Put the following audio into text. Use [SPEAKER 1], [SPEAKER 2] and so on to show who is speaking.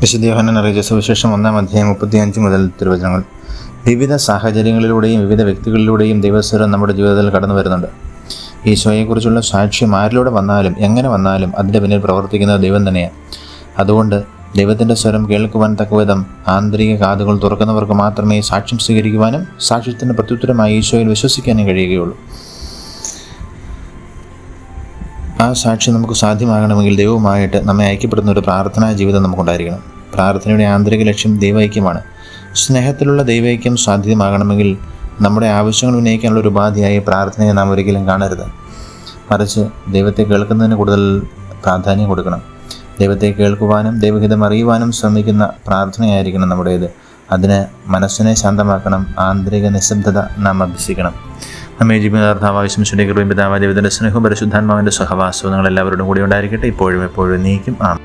[SPEAKER 1] വിശുദ്ധ യോഹന്നാൻ അറിയിച്ച സുവിശേഷം ഒന്നാം അധ്യായം മുപ്പത്തിയഞ്ച് മുതൽ തിരുവചനങ്ങൾ. വിവിധ സാഹചര്യങ്ങളിലൂടെയും വിവിധ വ്യക്തികളിലൂടെയും ദൈവസ്വരം നമ്മുടെ ജീവിതത്തിൽ കടന്നു വരുന്നുണ്ട്. ഈശോയെക്കുറിച്ചുള്ള സാക്ഷ്യം ആരിലൂടെ വന്നാലും എങ്ങനെ വന്നാലും അതിന്റെ പിന്നിൽ പ്രവർത്തിക്കുന്നത് ദൈവം തന്നെയാണ്. അതുകൊണ്ട് ദൈവത്തിന്റെ സ്വരം കേൾക്കുവാൻ തക്കവിധം ആന്തരിക കാതുകൾ തുറക്കുന്നവർക്ക് മാത്രമേ സാക്ഷ്യം സ്വീകരിക്കുവാനും സാക്ഷ്യത്തിന്റെ പ്രത്യുത്തരമായി ഈശോയിൽ വിശ്വസിക്കാനും കഴിയുകയുള്ളൂ. ആ സാക്ഷി നമുക്ക് സാധ്യമാകണമെങ്കിൽ ദൈവവുമായിട്ട് നമ്മെ ഐക്യപ്പെടുന്ന ഒരു പ്രാർത്ഥനാ ജീവിതം നമുക്കുണ്ടായിരിക്കണം. പ്രാർത്ഥനയുടെ ആന്തരിക ലക്ഷ്യം ദൈവൈക്യമാണ്. സ്നേഹത്തിലുള്ള ദൈവൈക്യം സാധ്യമാകണമെങ്കിൽ നമ്മുടെ ആവശ്യങ്ങൾ ഉന്നയിക്കാനുള്ള ഒരു ഉപാധിയായി പ്രാർത്ഥനയെ നാം ഒരിക്കലും കാണരുത്. മറിച്ച് ദൈവത്തെ കേൾക്കുന്നതിന് കൂടുതൽ പ്രാധാന്യം കൊടുക്കണം. ദൈവത്തെ കേൾക്കുവാനും ദൈവഹിതം അറിയുവാനും ശ്രമിക്കുന്ന പ്രാർത്ഥനയായിരിക്കണം നമ്മുടേത്. അതിന് മനസ്സിനെ ശാന്തമാക്കണം. ആന്തരിക നിശബ്ദത നാം അഭ്യസിക്കണം. നമ്മെ ജീവിതാർത്ഥാവശ്യം ശുദ്ധീകൃതയും പിതാവ് ദൈവത്തിന്റെ സ്നേഹവും പരിശുദ്ധാത്മാവിന്റെ സഹവാസവും നിങ്ങൾ എല്ലാവരോടും കൂടി ഉണ്ടായിരിക്കട്ടെ. ഇപ്പോഴും എപ്പോഴും നീക്കും. ആ